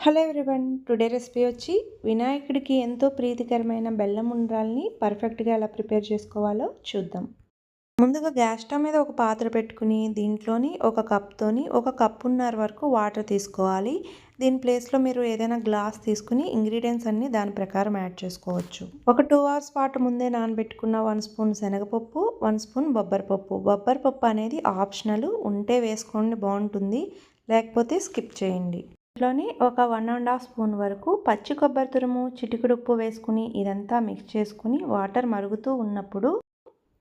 Hello everyone today recipe వచ్చి వినాయకుడికి ఎంతో ప్రీతికరమైన బెల్లం ఉండ్రాల్ని పర్ఫెక్ట్గా ఎలా ప్రిపేర్ చేసుకోవాలో చూద్దాం. ముందుగా గ్యాస్ స్టవ్ మీద ఒక పాత్ర పెట్టుకుని దీంట్లోని ఒక కప్తోని ఒక కప్పున్నర వరకు వాటర్ తీసుకోవాలి. దీని ప్లేస్లో మీరు ఏదైనా గ్లాస్ తీసుకుని ఇంగ్రీడియంట్స్ అన్నీ దాని ప్రకారం యాడ్ చేసుకోవచ్చు. ఒక టూ అవర్స్ పాటు ముందే నానబెట్టుకున్న వన్ స్పూన్ శనగపప్పు వన్ స్పూన్ బొబ్బరిపప్పు బొబ్బరిపప్పు అనేది ఆప్షనల్ ఉంటే వేసుకోండి బాగుంటుంది. లేకపోతే స్కిప్ చేయండి. ఇంట్లోని ఒక వన్ అండ్ హాఫ్ స్పూన్ వరకు పచ్చి కొబ్బరి తురుము చిటికుడు ఉప్పు వేసుకుని ఇదంతా మిక్స్ చేసుకుని వాటర్ మరుగుతూ ఉన్నప్పుడు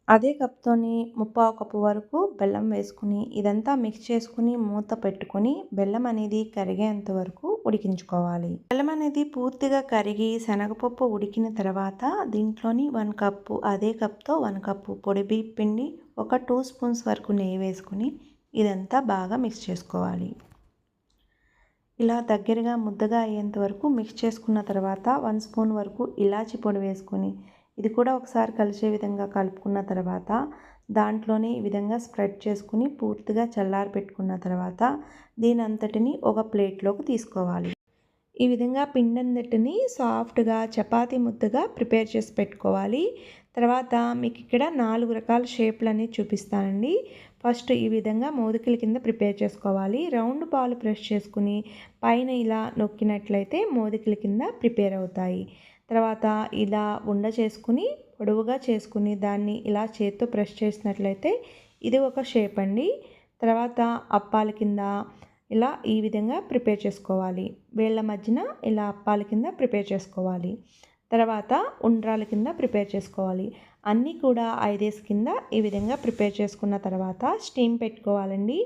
అదే కప్తోని ముప్పావు కప్పు వరకు బెల్లం వేసుకుని ఇదంతా మిక్స్ చేసుకుని మూత పెట్టుకుని బెల్లం అనేది కరిగేంత వరకు ఉడికించుకోవాలి. బెల్లం అనేది పూర్తిగా కరిగి శనగపప్పు ఉడికిన తర్వాత దీంట్లోని వన్ కప్పు అదే కప్తో వన్ కప్పు పొడి బియ్య పిండి ఒక టూ స్పూన్స్ వరకు నెయ్యి వేసుకుని ఇదంతా బాగా మిక్స్ చేసుకోవాలి. ఇలా దగ్గరగా ముద్దగా అయ్యేంత వరకు మిక్స్ చేసుకున్న తర్వాత వన్ స్పూన్ వరకు ఇలాచి పొడి వేసుకొని ఇది కూడా ఒకసారి కలిసే విధంగా కలుపుకున్న తర్వాత దాంట్లోనే ఈ విధంగా స్ప్రెడ్ చేసుకుని పూర్తిగా చల్లారి పెట్టుకున్న తర్వాత దీని అంతటిని ఒక ప్లేట్లోకి తీసుకోవాలి. ఈ విధంగా పిండందటిని సాఫ్ట్గా చపాతీ ముద్దగా ప్రిపేర్ చేసి పెట్టుకోవాలి. తర్వాత మీకు ఇక్కడ నాలుగు రకాల షేప్లు అనేవి చూపిస్తానండి. ఫస్ట్ ఈ విధంగా మోదికల కింద ప్రిపేర్ చేసుకోవాలి. రౌండ్ బాల్ ప్రెస్ చేసుకుని పైన ఇలా నొక్కినట్లయితే మోదికల కింద ప్రిపేర్ అవుతాయి. తర్వాత ఇలా ఉండ చేసుకుని పొడవుగా చేసుకుని దాన్ని ఇలా చేత్తో ప్రెస్ చేసినట్లయితే ఇది ఒక షేప్ అండి. తర్వాత అప్పాల కింద ఇలా ఈ విధంగా ప్రిపేర్ చేసుకోవాలి. వేళ్ళ మధ్యన ఇలా అప్పాల కింద ప్రిపేర్ చేసుకోవాలి. తర్వాత ఉండ్రాల కింద ప్రిపేర్ చేసుకోవాలి. అన్నీ కూడా ఐదేసి కింద ఈ విధంగా ప్రిపేర్ చేసుకున్న తర్వాత స్టీమ్ పెట్టుకోవాలండి.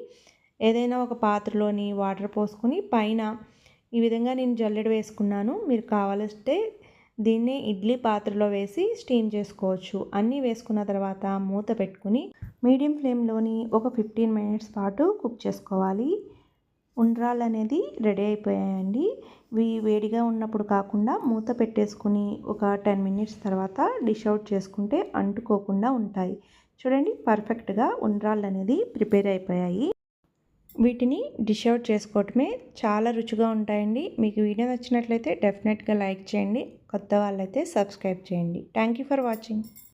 ఏదైనా ఒక పాత్రలోని వాటర్ పోసుకొని పైన ఈ విధంగా నేను జల్లెడ వేసుకున్నాను. మీరు కావాలంటే దీన్ని ఇడ్లీ పాత్రలో వేసి స్టీమ్ చేసుకోవచ్చు. అన్నీ వేసుకున్న తర్వాత మూత పెట్టుకుని మీడియం ఫ్లేమ్లోని ఒక ఫిఫ్టీన్ మినిట్స్ పాటు కుక్ చేసుకోవాలి. ఉండ్రాలు అనేది రెడీ అయిపోయాయండి. ఇవి వేడిగా ఉన్నప్పుడు కాకుండా మూత పెట్టేసుకుని ఒక టెన్ మినిట్స్ తర్వాత డిష్ అవుట్ చేసుకుంటే అంటుకోకుండా ఉంటాయి. చూడండి పర్ఫెక్ట్గా ఉండ్రాళ్ళు అనేది ప్రిపేర్ అయిపోయాయి. వీటిని డిష్ అవుట్ చేసుకోవటమే చాలా రుచిగా ఉంటాయండి. మీకు వీడియో నచ్చినట్లయితే డెఫినెట్గా లైక్ చేయండి. కొత్త వాళ్ళైతే సబ్స్క్రైబ్ చేయండి. Thank you for watching.